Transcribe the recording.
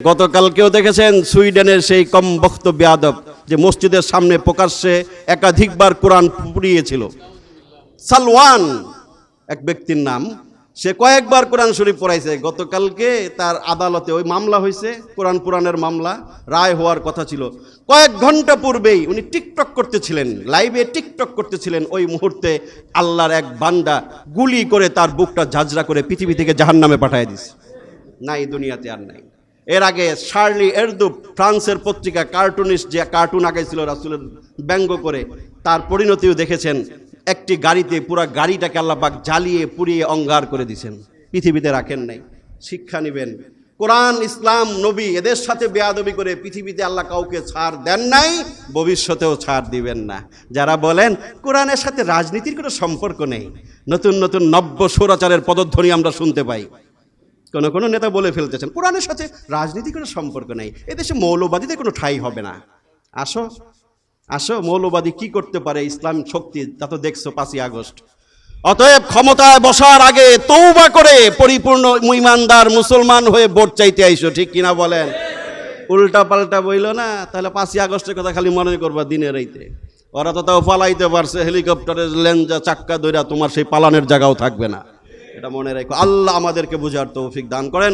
গতকালকেও দেখেছেন সুইডেনের সেই কম বক্তব্য আদব যে মসজিদের সামনে প্রকাশ্যে একাধিকবার কোরআন পুড়িয়েছিল সালওয়ান এক ব্যক্তির নাম, সে কয়েকবার কোরআন শরীফ পড়াইছে। গতকালকে তার আদালতে ওই মামলা হয়েছে, কোরআন পুরাণের মামলা, রায় হওয়ার কথা ছিল। কয়েক ঘণ্টা পূর্বেই উনি টিকটক করতেছিলেন, লাইভে টিকটক করতেছিলেন ওই মুহূর্তে আল্লাহর এক বান্দা গুলি করে তার বুকটা ঝাঁঝরা করে পৃথিবী থেকে জাহান নামে পাঠিয়ে দিছে। নাই দুনিয়াতে আর নাই। এর আগে শার্লি এরদুপ ফ্রান্সের পত্রিকা কার্টুনিস্ট যে কার্টুন আগাইছিল রাসুলের ব্যঙ্গ করে, তার পরিণতিও দেখেছেন। একটি গাড়িতে পুরো গাড়িটাকে আল্লাপাক জ্বালিয়ে পুড়িয়ে অঙ্গার করে দিছেন। পৃথিবীতে রাখেন নাই, শিক্ষা নেবেন। কোরআন, ইসলাম, নবী এদের সাথে বেয়াদবি করে পৃথিবীতে আল্লাহ কাউকে ছাড় দেন নাই, ভবিষ্যতেও ছাড় দিবেন না। যারা বলেন, কোরআনের সাথে রাজনীতির কোনো সম্পর্ক নেই, নতুন নতুন নব্য সৌরাচারের পদধ্বনি আমরা শুনতে পাই। কোন কোন নেতা বলে ফেলতেছেন। কোরআনের সাথে রাজনীতি কোনো সম্পর্ক নেই। এদেশে মৌলবাদীদের কোনো ঠাই হবে না। আসো আসো, মৌলবাদী কি করতে পারে ইসলাম শক্তি, তা তো দেখছ পাঁচই আগস্ট। অতএব ক্ষমতায় বসার আগে তৌবা করে পরিপূর্ণ ইমানদার মুসলমান হয়ে ভোট চাইতে আইসো, ঠিক কিনা বলেন? উল্টা পাল্টা বইল না, তাহলে পাঁচই আগস্টের কথা খালি মনে করবা দিনের রাইতে। ওরা তো তাও পালাইতে পারছে, হেলিকপ্টারের লেঞ্জা চাক্কা দইরা তোমার সেই পালানের জায়গাও থাকবে না। এটা মনে রেখো। আল্লাহ আমাদেরকে বুঝার তৌফিক দান করেন।